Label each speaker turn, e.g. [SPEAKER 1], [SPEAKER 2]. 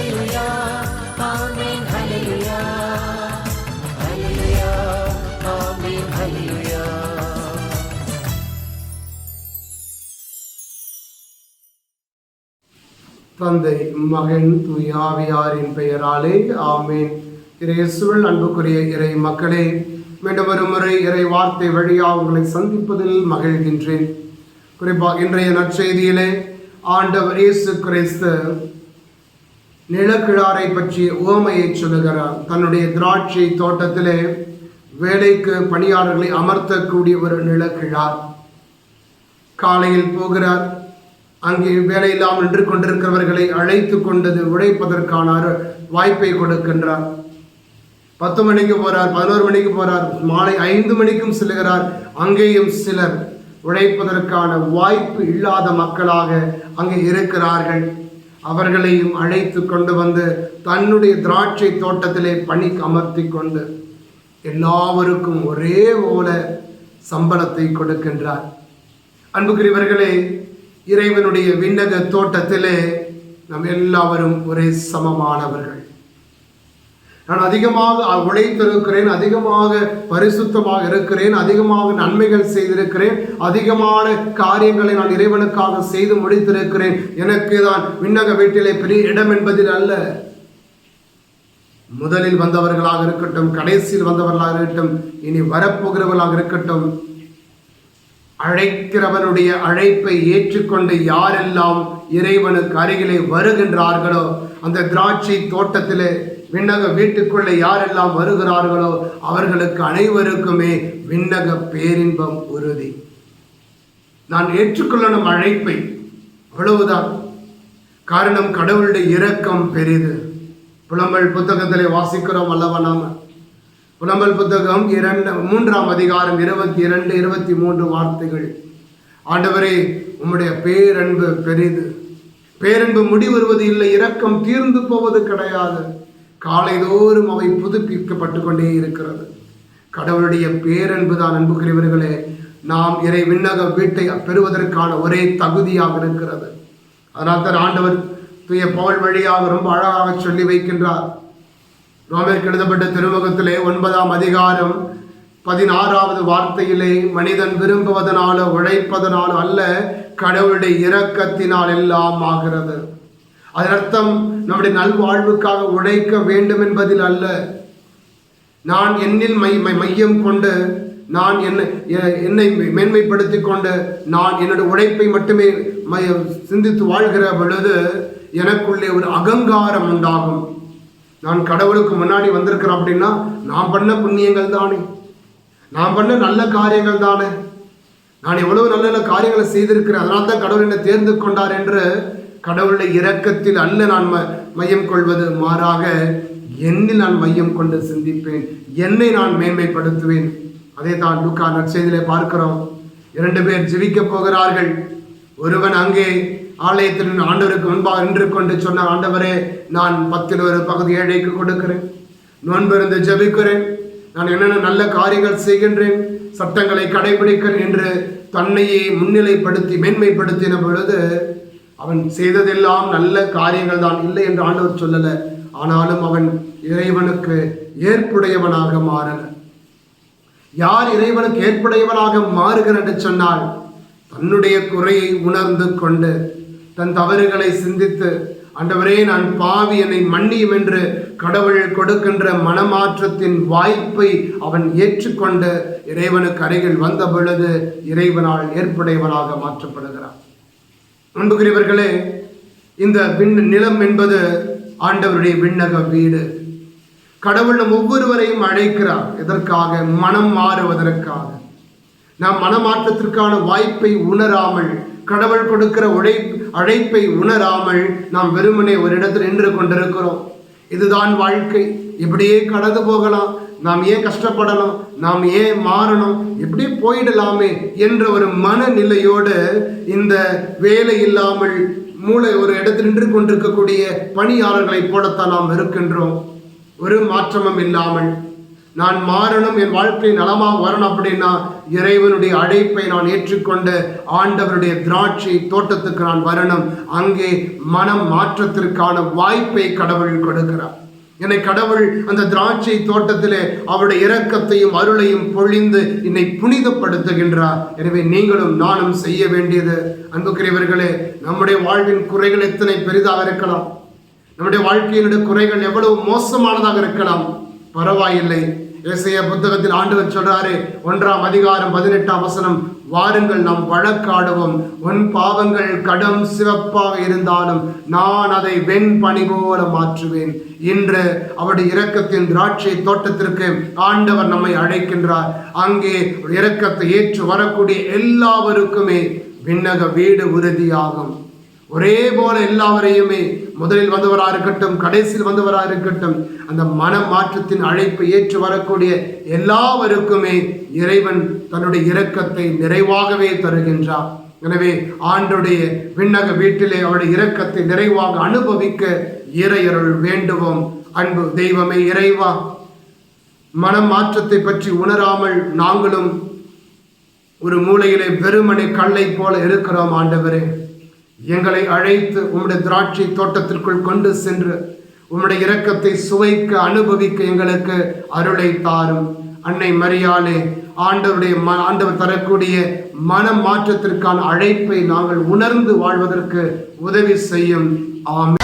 [SPEAKER 1] hallelujah, amen, hallelujah, hallelujah, amen, hallelujah.
[SPEAKER 2] தந்தை மகன் தூயாவியாரின் பெயராலே ஆமேன். இயேசுவில் அன்புக்குரிய இறை மக்களே மீண்டும் ஒரு முறை இறை வார்த்தை வழியாக உங்களை சந்திப்பதில் மகிழ்கின்றேன். குறிப்பாக இன்றைய நற்செய்தியிலே ஆண்டவர் இயேசு கிறிஸ்து நிலக்கிழாரை பற்றி உவமையை சொல்லுகிறார். தன்னுடைய திராட்சை தோட்டத்திலே வேலைக்கு பணியாளர்களை அமர்த்தக்கூடிய ஒரு நிலக்கிழார். காலையில் போகிறார். அங்கே வேலையில்லாமல் நின்று கொண்டிருக்கிறவர்களை அழைத்து கொண்டது உழைப்பதற்கான வாய்ப்பை கொடுக்கின்றார். பத்து மணிக்கு போறார் பதினோரு மணிக்கு போறார் மாலை ஐந்து மணிக்கும் செல்கிறார் அங்கேயும் சிலர் உழைப்பதற்கான வாய்ப்பு இல்லாத மக்களாக அங்கே இருக்கிறார்கள். அவர்களையும் அழைத்து கொண்டு வந்து தன்னுடைய திராட்சை தோட்டத்திலே பணிக்கு அமர்த்தி கொண்டு எல்லாவருக்கும் ஒரே போல சம்பளத்தை கொடுக்கின்றார். அன்புக்குரியவர்களே இறைவனுடைய விண்ணக தோட்டத்திலே நம் எல்லாவரும் ஒரே சமமானவர்கள். நான் அதிகமாக உழைத்திருக்கிறேன் அதிகமாக பரிசுத்தமாக இருக்கிறேன் அதிகமாக நன்மைகள் செய்திருக்கிறேன் அதிகமான காரியங்களை நான் இறைவனுக்காக செய்து முடித்திருக்கிறேன். எனக்கு தான் விண்ணக வீட்டிலே பெரிய இடம் என்பதில் அல்ல. முதலில் வந்தவர்களாக இருக்கட்டும் கடைசியில் வந்தவர்களாக இருக்கட்டும் இனி வரப்போகிறவர்களாக இருக்கட்டும் அழைக்கிறவனுடைய அழைப்பை ஏற்றுக்கொண்டு யாரெல்லாம் இறைவனுக்கு அருகிலே வருகின்றார்களோ அந்த திராட்சை தோட்டத்திலே விண்ணக வீட்டுக்குள்ளே யாரெல்லாம் வருகிறார்களோ அவர்களுக்கு அனைவருக்குமே விண்ணக பேரின்பம் உறுதி. நான் ஏற்றுக்கொள்ளணும் அழைப்பை. அவ்வளவுதான். காரணம் கடவுளுடைய இரக்கம் பெரிது. புலம்பல் புத்தகத்திலே வாசிக்கிறோம் அல்லவா நாம? புலம்பல் புத்தகம் இரண்டு மூன்றாம் அதிகாரம் இருபத்தி இரண்டு இருபத்தி மூன்று வார்த்தைகள். ஆண்டவரே உம்முடைய பேரன்பு பெரிது. பேரன்பு முடிவருவது இல்லை இரக்கம் தீர்ந்து போவது கிடையாது. காலைதோறும் அவை புதுப்பிக்கப்பட்டு கொண்டே இருக்கிறது. கடவுளுடைய பேரன்பு தான் அன்புக்குரியவர்களே நாம் இறை விண்ணக வீட்டை பெறுவதற்கான ஒரே தகுதியாக இருக்கிறது. அதனால் தான் ஆண்டவர் தூய பவுல் வழியாக ரொம்ப அழகாக சொல்லி வைக்கின்றார். ரோமருக்கு எழுதப்பட்ட திருமுகத்திலே ஒன்பதாம் அதிகாரம் பதினாறாவது வார்த்தையிலே மனிதன் விரும்புவதனாலோ உழைப்பதனாலோ அல்ல கடவுளுடைய இரக்கத்தினால் எல்லாம் ஆகிறது. அதன் அர்த்தம் நம்முடைய நல்வாழ்வுக்காக உழைக்க வேண்டும் என்பதில் அல்ல. நான் என்னில் மை மை- மையம் கொண்டு நான் என்னை எ- என்னை மேன்மைப்படுத்தி கொண்டு நான் என்னுடைய உழைப்பை மட்டுமே சிந்தித்து வாழ்கிற பொழுது எனக்குள்ளே ஒரு அகங்காரம் உண்டாகும். நான் கடவுளுக்கு முன்னாடி வந்திருக்கிறேன் அப்படின்னா நான் பண்ண புண்ணியங்கள் தானே. நான் பண்ண நல்ல காரியங்கள் தானே. நான் எவ்வளவு நல்ல நல்ல காரியங்களை செய்திருக்கிறேன் அதனால தான் கடவுள் என்னை தேர்ந்து கொண்டார் என்று கடவுளுடைய இரக்கத்தில் அல்ல நான் ம- மையம் கொள்வது மாறாக என்னில் நான் மையம் கொண்டு சிந்திப்பேன். என்னை நான் மேன்மைப்படுத்துவேன். அதே தான் லூக்கா நற்செய்தியிலே பார்க்கிறோம். இரண்டு பேர் ஜிவிக்கப் போகிறார்கள். ஒருவன் அங்கே ஆலயத்தில் ஆண்டவருக்கு முன்பாக நின்று கொண்டு சொன்ன ஆண்டவரே நான் பத்தில் ஒரு பகுதி ஏழைக்கு கொடுக்கிறேன். நோன்பிருந்து ஜபிக்கிறேன். நான் என்னென்ன நல்ல காரியங்கள் செய்கின்றேன் சட்டங்களை கடைபிடிக்கிறேன் என்று தன்னையே முன்னிலைப்படுத்தி மேன்மைப்படுத்தின பொழுது அவன் செய்ததெல்லாம் நல்ல காரியங்கள் தான் இல்லை என்று ஆண்டவர் சொல்லல. ஆனாலும் அவன் இறைவனுக்கு ஏற்புடையவனாக மாறல. யார் இறைவனுக்கு ஏற்புடையவனாக மாறுகிறான் என்று சொன்னால் தன்னுடைய குறையை உணர்ந்து கொண்டு தன் தவறுகளை சிந்தித்து அண்டவரே நான் பாவி என்னை மன்னியும் என்று கடவுள் கொடுக்கின்ற மனமாற்றத்தின் வாய்ப்பை அவன் ஏற்றுக்கொண்டு இறைவனுக்கு அருகில் வந்த பொழுது இறைவனால் ஏற்புடையவனாக மாற்றப்படுகிறான். அன்புக்குரியவர்களே இந்த விண் நிலம் என்பது ஆண்டவருடைய விண்ணக வீடு. கடவுள் நம் ஒவ்வொருவரையும் அழைக்கிறார். எதற்காக? மனம் மாறுவதற்காக. நாம் மனமாற்றத்திற்கான வாய்ப்பை உணராமல் கடவுள் கொடுக்கிற உழை அழைப்பை உணராமல் நாம் வெறுமனே ஒரு இடத்தில் நின்று கொண்டிருக்கிறோம். இதுதான் வாழ்க்கை. இப்படியே கடந்து போகலாம். நாம் ஏன் கஷ்டப்படணும்? நாம் ஏன் மாறணும்? இப்படி போயிடலாமே என்ற ஒரு மனநிலையோடு இந்த வேலை இல்லாமல் மூளை ஒரு இடத்தில் நின்று கொண்டிருக்கக்கூடிய பணியாளர்களைப் போலத்தான் நாம் இருக்கின்றோம். ஒரு மாற்றமும் இல்லாமல். நான் மாறணும் என் வாழ்க்கை நலமாக வரணும் அப்படின்னா இறைவனுடைய அழைப்பை நான் ஏற்றுக்கொண்டு ஆண்டவருடைய திராட்சை தோட்டத்துக்கு நான் வரணும். அங்கே மனம் மாற்றத்திற்கான வாய்ப்பை கடவுள் கொடுக்கிறார். என்னை கடவுள் அந்த திராட்சை தோட்டத்திலே அவருடைய இரக்கத்தையும் அருளையும் பொழிந்து என்னை புனிதப்படுத்துகின்றார். எனவே நீங்களும் நானும் செய்ய வேண்டியது. அன்புக்குரியவர்களே நம்முடைய வாழ்வின் குறைகள் எத்தனை பெரிதாக இருக்கலாம். நம்முடைய வாழ்க்கையினுடைய குறைகள் எவ்வளவு மோசமானதாக இருக்கலாம். பரவாயில்லை. இசைய புத்தகத்தில் ஆண்டவர் சொல்றாரு ஒன்றாம் அதிகாரம் பதினெட்டாம் வசனம் வாருங்கள் நாம் வழக்காடுவோம். உன் பாவங்கள் கடும் சிவப்பாக இருந்தாலும் நான் அதை வெண் பணி போல மாற்றுவேன். இன்று அவருடைய இரக்கத்தின் திராட்சை தோட்டத்திற்கு ஆண்டவர் நம்மை அழைக்கின்றார். அங்கே இரக்கத்தை ஏற்று வரக்கூடிய எல்லாவருக்குமே விண்ணக வீடு உறுதியாகும். ஒரே போல எல்லாவரையுமே முதலில் வந்தவராக இருக்கட்டும் கடைசியில் வந்தவராக இருக்கட்டும் அந்த மன மாற்றத்தின் அழைப்பை ஏற்று வரக்கூடிய எல்லாவருக்குமே இறைவன் தன்னுடைய இரக்கத்தை நிறைவாகவே தருகின்றார். எனவே ஆண்டுடைய விண்ணக வீட்டிலே அவருடைய இரக்கத்தை நிறைவாக அனுபவிக்க இறையருள் வேண்டுவோம். அன்பு தெய்வமே இறைவா மனம் மாற்றத்தை பற்றி உணராமல் நாங்களும் ஒரு மூலையிலே வெறுமனை கல்லை போல இருக்கிறோம் ஆண்டவரே. எங்களை அழைத்து உம்முடைய திராட்சை தோட்டத்திற்குள் கொண்டு சென்று உம்முடைய இரக்கத்தை சுவைக்க அனுபவிக்க எங்களுக்கு அருளை தாரும். அன்னை மரியாளே ஆண்டவருடைய ம ஆண்டவர் தரக்கூடிய மன மாற்றத்திற்கான அழைப்பை நாங்கள் உணர்ந்து வாழ்வதற்கு உதவி செய்யும். ஆமே